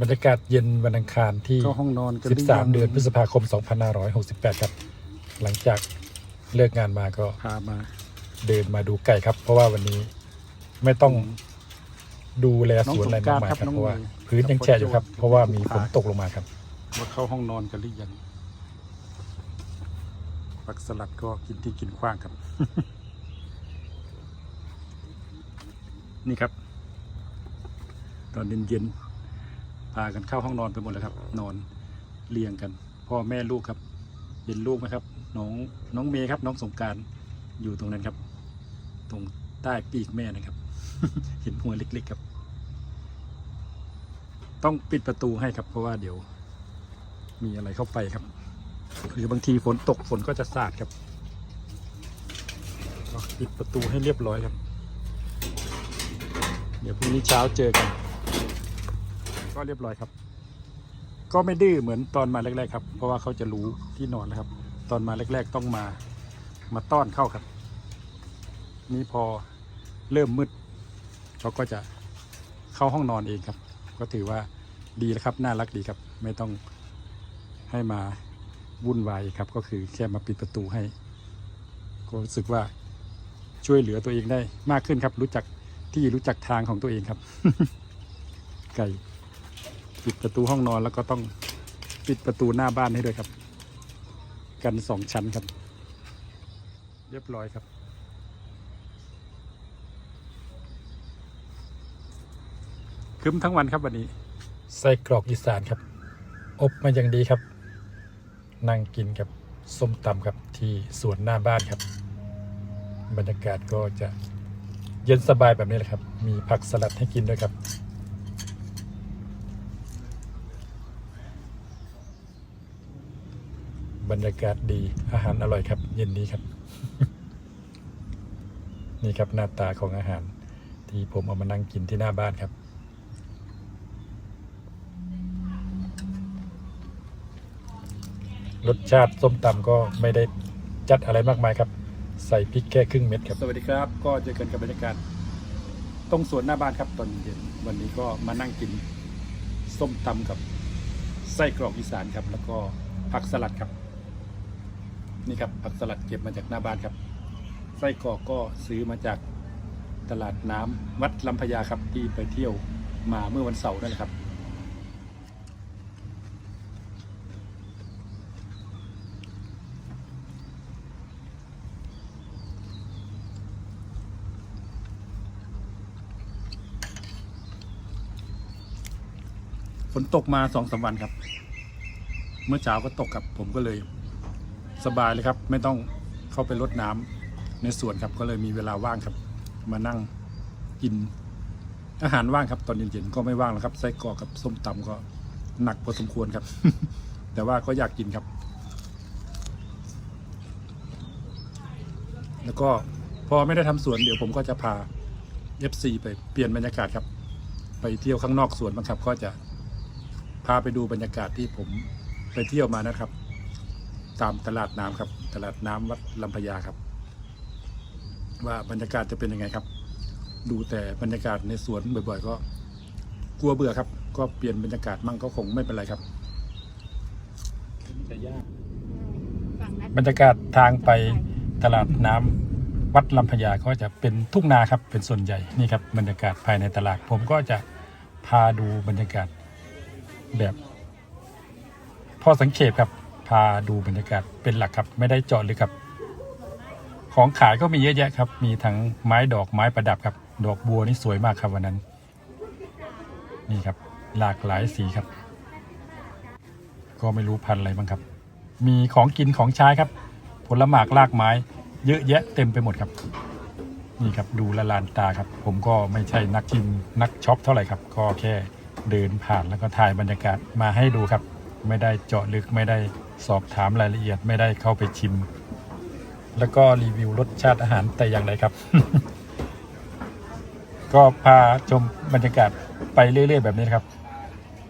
บรรยากาศเย็นวันอังคารที่ เข้าห้องนอนกันหรือยัง13 เดือนพฤษภาคม 2568 ครับ หลังจากเลิกงานมาก็พามา เดินมาดูไก่ครับ เพราะว่าวันนี้ไม่ต้องดูแลสวนอะไรมากมายครับน้องสงกรานต์ครับเพราะว่าน้องเมย์ พื้นยังแฉะอยู่ครับกับเพราะว่ามีฝนพาตกลงมาครับ ว่าเข้าห้องนอนกันหรือยังผักสลัดก็กินที่กินขว้างครับ นี่ครับ ตอนเย็นๆ พากันเข้าห้องนอนไปหมดแล้วครับ นอนเรียงกัน พ่อแม่ลูกครับเห็นลูกไหมครับน้องน้องเมย์ครับ น้องสงการอยู่ตรงนั้นครับ ตรงใต้ปีกแม่นะครับ เห็นหัวเล็กๆครับ ต้องปิดประตูให้ครับ เพราะว่าเดี๋ยว มีอะไรเข้าไปครับ หรือบางทีฝนตกฝนก็จะสาดครับปิดประตูให้เรียบร้อยครับ เดี๋ยวพรุ่งนี้เช้าเจอกัน ก็เรียบร้อยครับ ก็ไม่ดื้อเหมือนตอนมาแรก ๆ ครับ เพราะว่าเขาจะรู้ที่นอนแล้วครับ ตอนมาแรก ๆ ต้องมามาต้อนเข้าครับ นี่พอเริ่มมืดเขาก็จะเข้าห้องนอนเองครับ ก็ถือว่าดีแล้วครับ น่ารักดีครับ ไม่ต้องให้มาวุ่นวายครับ ก็คือแค่มาปิดประตูให้ ก็รู้สึกว่าช่วยเหลือตัวเองได้มากขึ้นครับ รู้จักที่รู้จักทางของตัวเองครับ ไก่ ปิดประตูห้องนอนแล้วก็ต้องปิดประตูหน้าบ้านให้ด้วยครับ กันสองชั้นครับ เรียบร้อยครับ คึ้มทั้งวันครับวันนี้ไส้กรอกอีสานครับ อบมาอย่างดีครับ นั่งกินกับส้มตำครับที่สวนหน้าบ้านครับ บรรยากาศก็จะเย็นสบายแบบนี้แหละครับ มีผักสลัดให้กินด้วยครับ บรรยากาศดีอาหารอร่อยครับ เย็นนี้ครับ นี่ครับหน้าตาของอาหาร ที่ผมเอามานั่งกินที่หน้าบ้านครับ รสชาติส้มตำก็ไม่ได้จัดอะไรมากมายครับ ใส่พริกแค่ครึ่งเม็ดครับ สวัสดีครับ ก็เจอกันกับบรรยากาศตรงสวนหน้าบ้านครับตอนเย็นวันนี้ก็มานั่งกินส้มตำกับไส้กรอกอีสานครับ แล้วก็ผักสลัดครับ นี่ครับผักสลัดเก็บมาจากหน้าบ้านครับ ไส้กรอกก็ซื้อมาจากตลาดน้ำวัดลำพญาครับที่ไปเที่ยวมาเมื่อวันเสาร์นั่นแหละครับ ฝนตกมาสองสามวันครับ เมื่อเช้าก็ตกครับผมก็เลย สบายเลยครับ ไม่ต้องเข้าไปรดน้ำในสวนครับ ก็เลยมีเวลาว่างครับ มานั่งกินอาหารว่างครับ ตอนเย็นๆก็ไม่ว่างแล้วครับไส้กรอกกับส้มตำก็หนักพอสมควรครับ แต่ว่าก็อยากกินครับ แล้วก็พอไม่ได้ทำสวนเดี๋ยวผมก็จะพา FC ไปเปลี่ยนบรรยากาศครับ ไปเที่ยวข้างนอกสวนบ้างครับ ก็จะพาไปดูบรรยากาศที่ผมไปเที่ยวมานะครับ ตามตลาดน้ำครับ ตลาดน้ำวัดลำพญาครับ ว่าบรรยากาศจะเป็นยังไงครับ ดูแต่บรรยากาศในสวนบ่อยๆ ก็กลัวเบื่อครับ ก็เปลี่ยนบรรยากาศมั่งก็คงไม่เป็นไรครับจะยากบรรยากาศทางไปตลาดน้ำวัดลำพญาก็จะเป็นทุ่งนาครับเป็นส่วนใหญ่นี่ครับบรรยากาศภายในตลาด ผมก็จะพาดูบรรยากาศแบบ พอสังเกตครับ พาดูบรรยากาศเป็นหลักครับ ไม่ได้เจาะเลยครับ ของขายก็มีเยอะแยะครับ มีทั้งไม้ดอกไม้ประดับครับ ดอกบัวนี่สวยมากครับวันนั้น นี่ครับ หลากหลายสีครับ ก็ไม่รู้พันอะไรบ้างครับ มีของกินของใช้ครับ ผลหมากลากไม้ เยอะแยะเต็มไปหมดครับ นี่ครับดูละลานตาครับ ผมก็ไม่ใช่นักกินนักช็อปเท่าไหร่ครับ ก็แค่เดินผ่านแล้วก็ถ่ายบรรยากาศมาให้ดูครับ ไม่ได้เจาะลึกไม่ได้สอบถามรายละเอียดไม่ได้เข้าไปชิม แล้วก็รีวิวรสชาติอาหารแต่อย่างใดครับ ก็พาชมบรรยากาศไปเรื่อย ๆ แบบนี้นครับ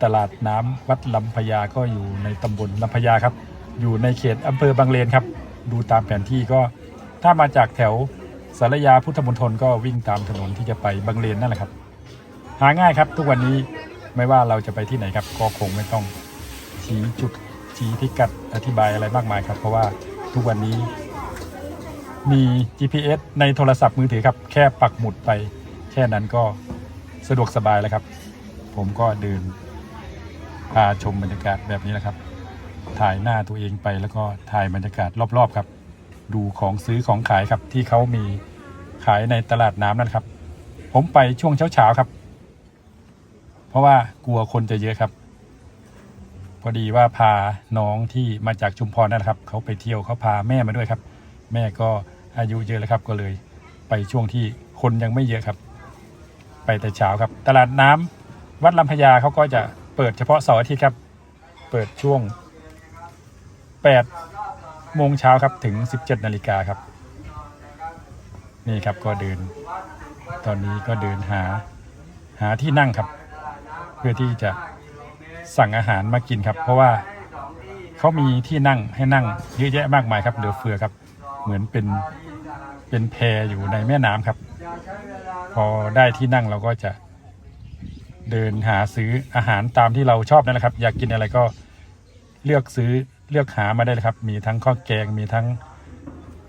ตลาดน้ำวัดลำพญาก็อยู่ในตำบลลำพญาครับ อยู่ในเขตอำเภอบางเลนครับ ดูตามแผนที่ก็ถ้ามาจากแถวสารยาพุทธมณฑลก็วิ่งตามถนนที่จะไปบางเลนนั่นแหละครับ หาง่ายครับทุกวันนี้ไม่ว่าเราจะไปที่ไหนครับก็คงไม่ต้อง ชี้จุดชี้พิกัดอธิบายอะไรมากมายครับ เพราะว่าทุกวันนี้มี GPS ในโทรศัพท์มือถือครับ แค่ปักหมุดไป แค่นั้นก็สะดวกสบายแล้วครับ ผมก็เดินพาชมบรรยากาศแบบนี้แหละครับ ถ่ายหน้าตัวเองไปแล้วก็ถ่ายบรรยากาศรอบๆครับ ดูของซื้อของขายครับที่เขามีขายในตลาดน้ำนั่นครับ ผมไปช่วงเช้าๆครับ เพราะว่ากลัวคนจะเยอะครับ อดีว่าพาน้องที่มาจากชุมพรนั่นแหละครับเขาไปเที่ยวเขาพาแม่มาด้วยครับ แม่ก็อายุเยอะแล้วครับก็เลย ไปช่วงที่คนยังไม่เยอะครับ ไปแต่เช้าครับ ตลาดน้ำวัดลำพญาเขาก็จะเปิดเฉพาะเสาร์อาทิตย์ครับ เปิดช่วง8โมงเช้าครับถึง 17นาฬิกาครับ นี่ครับก็เดิน ตอนนี้ก็เดินหาหาที่นั่งครับ เพื่อที่จะ สั่งอาหารมากินครับ เพราะว่าเขามีที่นั่งให้นั่งเยอะแยะมากมายครับเหลือเฟือครับ เหมือนเป็นเป็นแพอยู่ในแม่น้ำครับ พอได้ที่นั่งเราก็จะเดินหาซื้ออาหารตามที่เราชอบนั่นแหละครับ อยากกินอะไรก็เลือกซื้อเลือกหามาได้เลยครับ มีทั้งข้าวแกงมีทั้ง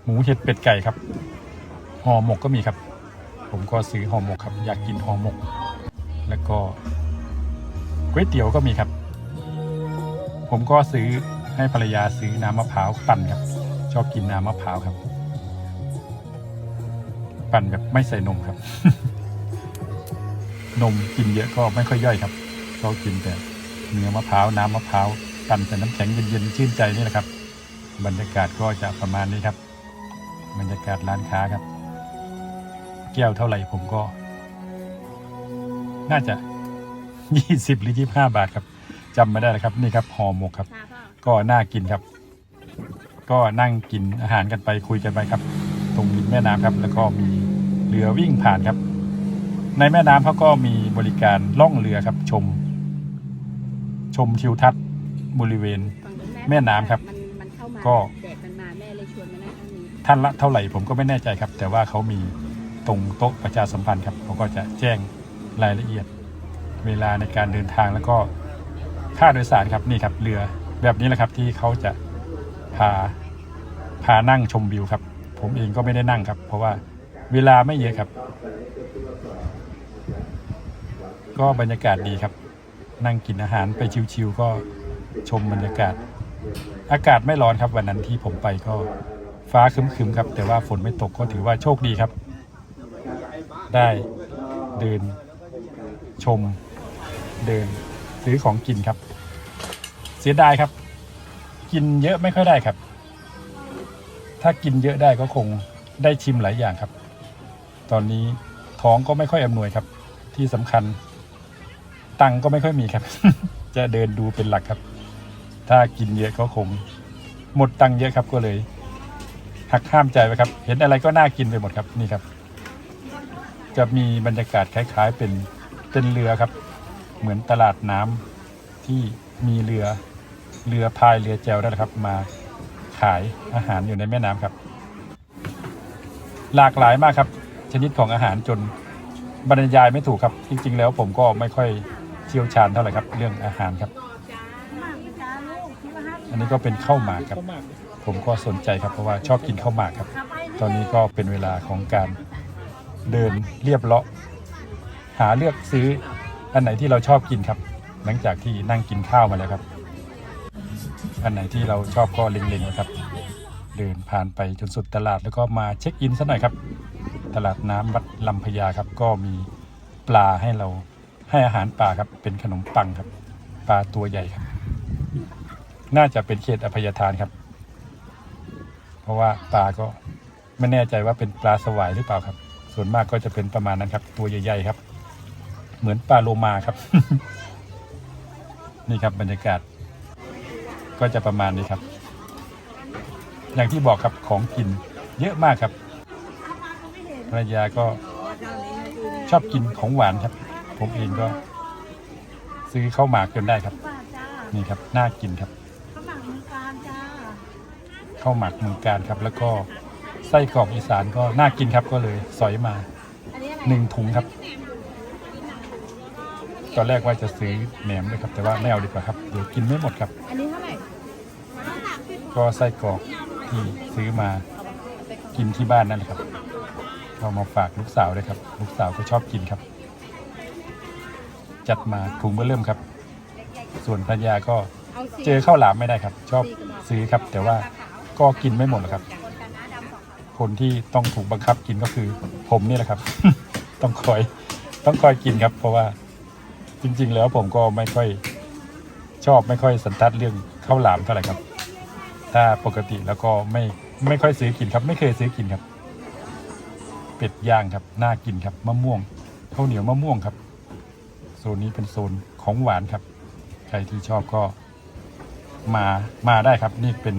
หมูเห็ดเป็ดไก่ครับห่อหมกก็มีครับ ผมก็ซื้อห่อหมกครับ อยากกินห่อหมก แล้วก็ ก๋วยเตี๋ยวก็มีครับ ผมก็ซื้อให้ภรรยาซื้อน้ำมะพร้าวปั่นครับ ชอบกินน้ำมะพร้าวครับ ปั่นแบบไม่ใส่นมครับ นมกินเยอะก็ไม่ค่อยย่อยครับก็กินแต่เนื้อมะพร้าวน้ำมะพร้าวปั่นใส่น้ำแข็งเย็นๆชื่นใจนี่แหละครับ บรรยากาศก็จะประมาณนี้ครับ บรรยากาศร้านค้าครับ แก้วเท่าไหร่ผมก็ น่าจะ ยี่สิบหรือยี่ห้าบาทครับจำไม่ได้แล้วครับนี่ครับห่อหมกครับค่ะพ่อก็น่ากินครับ ก็นั่งกินอาหารกันไปคุยกันไปครับ ตรงริมแม่น้ำครับ แล้วก็มีเรือวิ่งผ่านครับ ในแม่น้ำเขาก็มีบริการล่องเรือครับ ชม ชมทิวทัศน์บริเวณฝั่งนู้นแม่น้ำครับมันมันเข้ามาก็แดดมันมาแม่เลยชวนมานั่งข้างนี้ท่านละเท่าไหร่ผมก็ไม่แน่ใจครับ แต่ว่าเขามีตรงโต๊ะประชาสัมพันธ์ครับเขาก็จะแจ้งรายละเอียด เวลาในการเดินทางแล้วก็ค่าโดยสารครับนี่ครับเรือแบบนี้แหละครับที่เขาจะพาพานั่งชมวิวครับ ผมเองก็ไม่ได้นั่งครับ เพราะว่าเวลาไม่เยอะครับ ก็บรรยากาศดีครับ นั่งกินอาหารไปชิวๆก็ชมบรรยากาศ อากาศไม่ร้อนครับวันนั้นที่ผมไปก็ฟ้าครึมๆครับ แต่ว่าฝนไม่ตกก็ถือว่าโชคดีครับ ได้เดินชม เดินซื้อของกินครับ เสียดายครับ กินเยอะไม่ค่อยได้ครับ ถ้ากินเยอะได้ก็คงได้ชิมหลายอย่างครับ ตอนนี้ท้องก็ไม่ค่อยอำนวยครับ ที่สำคัญ ตังก็ไม่ค่อยมีครับ จะเดินดูเป็นหลักครับ ถ้ากินเยอะก็คง หมดตังเยอะครับก็เลยหักห้ามใจไว้ครับ เห็นอะไรก็น่ากินไปหมดครับนี่ครับ จะมีบรรยากาศคล้าย ๆ เป็นเป็นเรือครับ เหมือนตลาดน้ำที่มีเรือเรือพายเรือแจวนั่นแหละครับ มาขายอาหารอยู่ในแม่น้ำครับ หลากหลายมากครับ ชนิดของอาหารจนบรรยายไม่ถูกครับ จริง ๆ แล้วผมก็ไม่ค่อยเชี่ยวชาญเท่าไหร่ครับ เรื่องอาหารครับ อันนี้ก็เป็นข้าวหมากครับ ผมก็สนใจครับเพราะว่าชอบกินข้าวหมากครับ ตอนนี้ก็เป็นเวลาของการเดินเรียบเลาะหาเลือกซื้อ อันไหนที่เราชอบกินครับ หลังจากที่นั่งกินข้าวมาแล้วครับ อันไหนที่เราชอบก็เล็งๆไว้ครับ เดินผ่านไปจนสุดตลาดแล้วก็มาเช็คอินสักหน่อยครับ ตลาดน้ำวัดลำพญาครับ ก็มีปลาให้เราให้อาหารปลาครับ เป็นขนมปังครับ ปลาตัวใหญ่ครับ น่าจะเป็นเขตอภัยทานครับ เพราะว่าปลาก็ไม่แน่ใจว่าเป็นปลาสวายหรือเปล่าครับ ส่วนมากก็จะเป็นประมาณนั้นครับ ตัวใหญ่ๆครับ เหมือนปลาโลมาครับ นี่ครับบรรยากาศ ก็จะประมาณนี้ครับ อย่างที่บอกครับของกินเยอะมากครับภรรยาก็ชอบกินของหวานครับ ผมเองก็ ซื้อข้าวหมากจนได้ครับ นี่ครับน่ากินครับข้าวหมักมือการจ้าข้าวหมักเมืองการครับ แล้วก็ไส้กรอกอีสานก็น่ากินครับก็เลยสอยมาหนึ่งถุงครับ ตอนแรกว่าจะซื้อแหนมเลยครับแต่ว่าไม่เอาดีกว่าครับเดี๋ยวกินไม่หมดครับอันนี้เท่าไหร่ก็ไส้กรอกที่ซื้อมากินที่บ้านนั่นแหละครับเอามาฝากลูกสาวด้วยครับ ลูกสาวก็ชอบกินครับ จัดมาถุงเบอร์เริ่มครับ ส่วนภรรยาก็เอาสี่เจอข้าวหลามไม่ได้ครับ ชอบซื้อครับ แต่ว่าก็กินไม่หมดหรอกครับ คนที่ต้องถูกบังคับกินก็คือผมนี่แหละครับ ต้องคอยต้องคอยกินครับ เพราะว่า จริง ๆ แล้วผมก็ไม่ค่อยชอบไม่ค่อยสันทัดเรื่องข้าวหลามเท่าไหร่ครับ ถ้าปกติแล้วก็ไม่ไม่ค่อยซื้อกินครับ ไม่เคยซื้อกินครับ เป็ดย่างครับน่ากินครับมะม่วงข้าวเหนียวมะม่วงครับโซนนี้เป็นโซนของหวานครับ ใครที่ชอบก็มามาได้ครับ นี่เป็น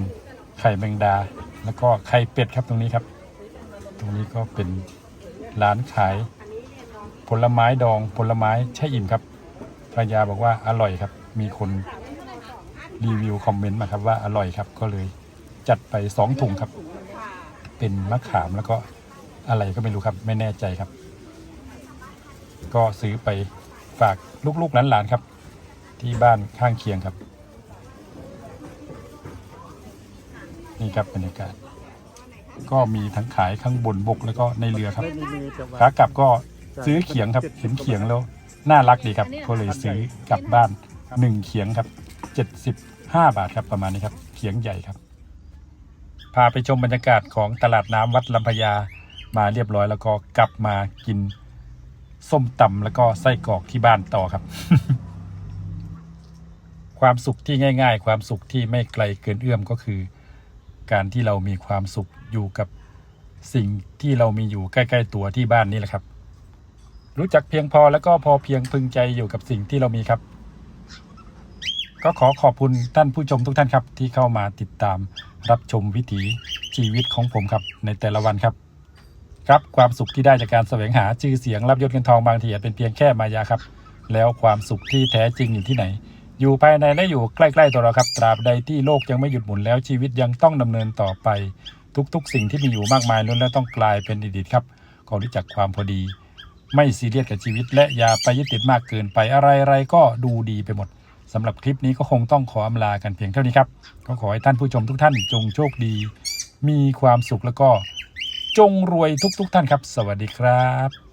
ไข่แมงดา แล้วก็ไข่เป็ดครับตรงนี้ครับ ตรงนี้ก็เป็นร้านขายผลไม้ดองผลไม้แช่อิ่มครับ ภรรยาบอกว่าอร่อยครับ มีคนรีวิวคอมเมนต์มาครับว่าอร่อยครับ ก็เลยจัดไปสองถุงครับ เป็นมะขามแล้วก็อะไรก็ไม่รู้ครับ ไม่แน่ใจครับ ก็ซื้อไปฝากลูกๆหลานๆครับ ที่บ้านข้างเคียงครับ นี่ครับบรรยากาศ ก็มีทั้งขายข้างบนบกแล้วก็ในเรือครับไม่มีมือจะวางขากลับก็ซื้อเขียงครับเห็นเขียงแล้ว น่ารักดีครับก็เลยซื้อกลับบ้านหนึ่งเขียงครับเจ็ดสิบห้าบาทครับประมาณนี้ครับ เขียงใหญ่ครับ พาไปชมบรรยากาศของตลาดน้ำวัดลำพญามาเรียบร้อยแล้วก็กลับมากินส้มตำแล้วก็ไส้กรอกที่บ้านต่อครับ ความสุขที่ง่าย ๆ ความสุขที่ไม่ไกลเกินเอื้อมก็คือ การที่เรามีความสุขอยู่กับสิ่งที่เรามีอยู่ใกล้ ๆ ตัวที่บ้านนี่แหละครับ รู้จักเพียงพอแล้วก็พอเพียงพึงใจอยู่กับสิ่งที่เรามีครับ ก็ขอขอบคุณท่านผู้ชมทุกท่านครับ ที่เข้ามาติดตามรับชมวิถีชีวิตของผมครับ ในแต่ละวันครับ ครับความสุขที่ได้จากการแสวงหาชื่อเสียงรับยศเงินทองบางทีอาจเป็นเพียงแค่มายาครับ แล้วความสุขที่แท้จริงอยู่ที่ไหน อยู่ภายในและอยู่ใกล้ๆตัวเราครับ ตราบใดที่โลกยังไม่หยุดหมุนแล้วชีวิตยังต้องดำเนินต่อไป ทุกๆ สิ่งที่มีอยู่มากมายล้วนแล้วต้องกลายเป็นอดีตครับขอรู้จักความพอดี ไม่ซีเรียสกับชีวิต และอย่าไปยึดติดมากเกินไปอะไรๆก็ดูดีไปหมดสำหรับคลิปนี้ก็คงต้องขออำลากันเพียงเท่านี้ครับ ก็ขอให้ท่านผู้ชมทุกท่านจงโชคดี มีความสุขแล้วก็จงรวยทุกๆท่านครับ สวัสดีครับ